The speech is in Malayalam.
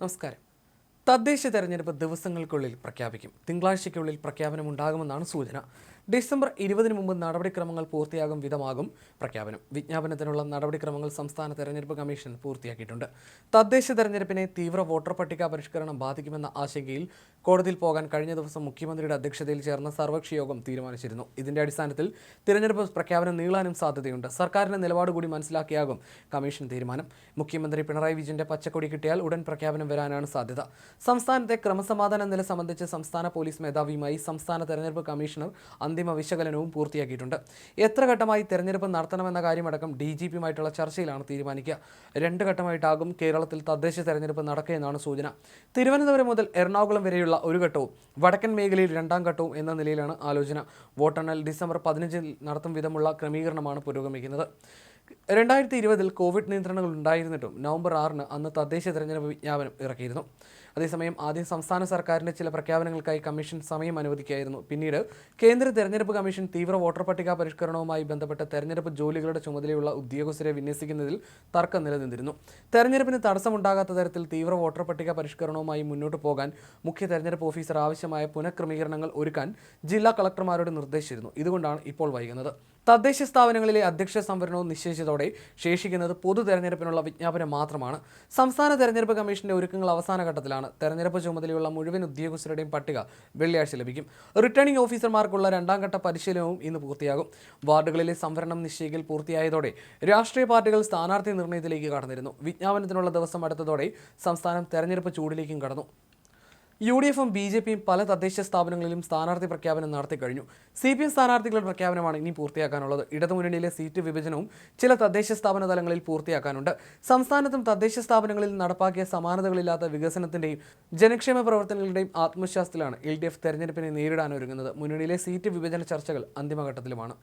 നമസ്കാരം. തദ്ദേശ തെരഞ്ഞെടുപ്പ് ദിവസങ്ങൾക്കുള്ളിൽ പ്രഖ്യാപിക്കും. തിങ്കളാഴ്ചയ്ക്കുള്ളിൽ പ്രഖ്യാപനം ഉണ്ടാകുമെന്നാണ് സൂചന. ഡിസംബർ ഇരുപതിന് മുമ്പ് നടപടിക്രമങ്ങൾ പൂർത്തിയാകും വിധമാകും പ്രഖ്യാപനം. വിജ്ഞാപനത്തിനുള്ള നടപടിക്രമങ്ങൾ സംസ്ഥാന തെരഞ്ഞെടുപ്പ് കമ്മീഷൻ പൂർത്തിയാക്കിയിട്ടുണ്ട്. തദ്ദേശ തെരഞ്ഞെടുപ്പിനെ തീവ്ര വോട്ടർ പട്ടിക പരിഷ്കരണം ബാധിക്കുമെന്ന ആശങ്കയിൽ കോടതിയിൽ പോകാൻ കഴിഞ്ഞ ദിവസം മുഖ്യമന്ത്രിയുടെ അധ്യക്ഷതയിൽ ചേർന്ന സർവകക്ഷി യോഗം തീരുമാനിച്ചിരുന്നു. ഇതിന്റെ അടിസ്ഥാനത്തിൽ തിരഞ്ഞെടുപ്പ് പ്രഖ്യാപനം നീളാനും സാധ്യതയുണ്ട്. സർക്കാരിന്റെ നിലപാട് കൂടി മനസ്സിലാക്കിയാകും കമ്മീഷൻ തീരുമാനം. മുഖ്യമന്ത്രി പിണറായി വിജയന്റെ പച്ചക്കൊടി കിട്ടിയാൽ ഉടൻ പ്രഖ്യാപനം വരാനാണ് സാധ്യത. സംസ്ഥാനത്തെ ക്രമസമാധാന നില സംബന്ധിച്ച് സംസ്ഥാന പോലീസ് മേധാവിയുമായി സംസ്ഥാന തെരഞ്ഞെടുപ്പ് കമ്മീഷണർ അന്തിമ വിശകലനവും പൂർത്തിയാക്കിയിട്ടുണ്ട്. എത്ര ഘട്ടമായി തെരഞ്ഞെടുപ്പ് നടത്തണമെന്ന കാര്യമടക്കം ഡി ജി പിയുമായിട്ടുള്ള ചർച്ചയിലാണ് തീരുമാനിക്കുക. രണ്ട് ഘട്ടമായിട്ടാകും കേരളത്തിൽ തദ്ദേശ തെരഞ്ഞെടുപ്പ് നടക്കുകയെന്നാണ് സൂചന. തിരുവനന്തപുരം മുതൽ എറണാകുളം വരെയുള്ള ഒരു ഘട്ടവും വടക്കൻ മേഖലയിൽ രണ്ടാം ഘട്ടവും എന്ന നിലയിലാണ് ആലോചന. വോട്ടെണ്ണൽ ഡിസംബർ പതിനഞ്ചിൽ നടത്തും വിധമുള്ള ക്രമീകരണമാണ് പുരോഗമിക്കുന്നത്. രണ്ടായിരത്തി ഇരുപതിൽ കോവിഡ് നിയന്ത്രണങ്ങൾ ഉണ്ടായിരുന്നിട്ടും നവംബർ ആറിന് അന്ന് തദ്ദേശ തെരഞ്ഞെടുപ്പ് വിജ്ഞാപനം ഇറക്കിയിരുന്നു. അതേസമയം ആദ്യം സംസ്ഥാന സർക്കാരിന്റെ ചില പ്രഖ്യാപനങ്ങൾക്കായി കമ്മീഷൻ സമയം അനുവദിക്കുകയായിരുന്നു. പിന്നീട് കേന്ദ്ര തെരഞ്ഞെടുപ്പ് കമ്മീഷൻ തീവ്ര വോട്ടർ പട്ടിക പരിഷ്കരണവുമായി ബന്ധപ്പെട്ട തെരഞ്ഞെടുപ്പ് ജോലികളുടെ ചുമതലയുള്ള ഉദ്യോഗസ്ഥരെ വിന്യസിക്കുന്നതിൽ തർക്കം നിലനിന്നിരുന്നു. തെരഞ്ഞെടുപ്പിന് തടസ്സമുണ്ടാകാത്ത തരത്തിൽ തീവ്ര വോട്ടർ പട്ടിക പരിഷ്കരണവുമായി മുന്നോട്ട് പോകാൻ മുഖ്യ തെരഞ്ഞെടുപ്പ് ഓഫീസർ ആവശ്യമായ പുനഃക്രമീകരണങ്ങൾ ഒരുക്കാൻ ജില്ലാ കളക്ടർമാരോട് നിർദ്ദേശിച്ചിരുന്നു. ഇതുകൊണ്ടാണ് ഇപ്പോൾ വൈകുന്നത്. തദ്ദേശ സ്ഥാപനങ്ങളിലെ അധ്യക്ഷ സംവരണവും നിശ്ചയിച്ചതോടെ ശേഷിക്കുന്നത് പൊതു തെരഞ്ഞെടുപ്പിനുള്ള വിജ്ഞാപനം മാത്രമാണ്. സംസ്ഥാന തെരഞ്ഞെടുപ്പ് കമ്മീഷന്റെ ഒരുക്കങ്ങൾ അവസാന ഘട്ടത്തിലാണ്. തെരഞ്ഞെടുപ്പ് ചുമതലയുള്ള മുഴുവൻ ഉദ്യോഗസ്ഥരുടെയും പട്ടിക വെള്ളിയാഴ്ച ലഭിക്കും. റിട്ടേണിംഗ് ഓഫീസർമാർക്കുള്ള രണ്ടാം ഘട്ട പരിശീലനവും ഇന്ന് പൂർത്തിയാകും. വാർഡുകളിലെ സംവരണം നിശ്ചയിക്കൽ പൂർത്തിയായതോടെ രാഷ്ട്രീയ പാർട്ടികൾ സ്ഥാനാർത്ഥി നിർണയത്തിലേക്ക് കടന്നിരുന്നു. വിജ്ഞാപനത്തിനുള്ള ദിവസം അടുത്തതോടെ സംസ്ഥാനം തെരഞ്ഞെടുപ്പ് ചൂടിലേക്കും കടന്നു. യു ഡി എഫും ബി ജെ പിയും പല തദ്ദേശ സ്ഥാപനങ്ങളിലും സ്ഥാനാർത്ഥി പ്രഖ്യാപനം നടത്തിക്കഴിഞ്ഞു. സി പി എം സ്ഥാനാർത്ഥികളുടെ പ്രഖ്യാപനമാണ് ഇനി പൂർത്തിയാക്കാനുള്ളത്. ഇടതുമുന്നണിയിലെ സീറ്റ് വിഭജനവും ചില തദ്ദേശ സ്ഥാപന തലങ്ങളിൽ പൂർത്തിയാക്കാനുണ്ട്. സംസ്ഥാനത്തും തദ്ദേശ സ്ഥാപനങ്ങളിൽ നടപ്പാക്കിയ സമാനതകളില്ലാത്ത വികസനത്തിന്റെയും ജനക്ഷേമ പ്രവർത്തനങ്ങളുടെയും ആത്മവിശ്വാസത്തിലാണ് എൽ ഡി എഫ് തെരഞ്ഞെടുപ്പിനെ നേരിടാനൊരുങ്ങുന്നത്. മുന്നണിയിലെ സീറ്റ് വിഭജന ചർച്ചകൾ അന്തിമഘട്ടത്തിലുമാണ്.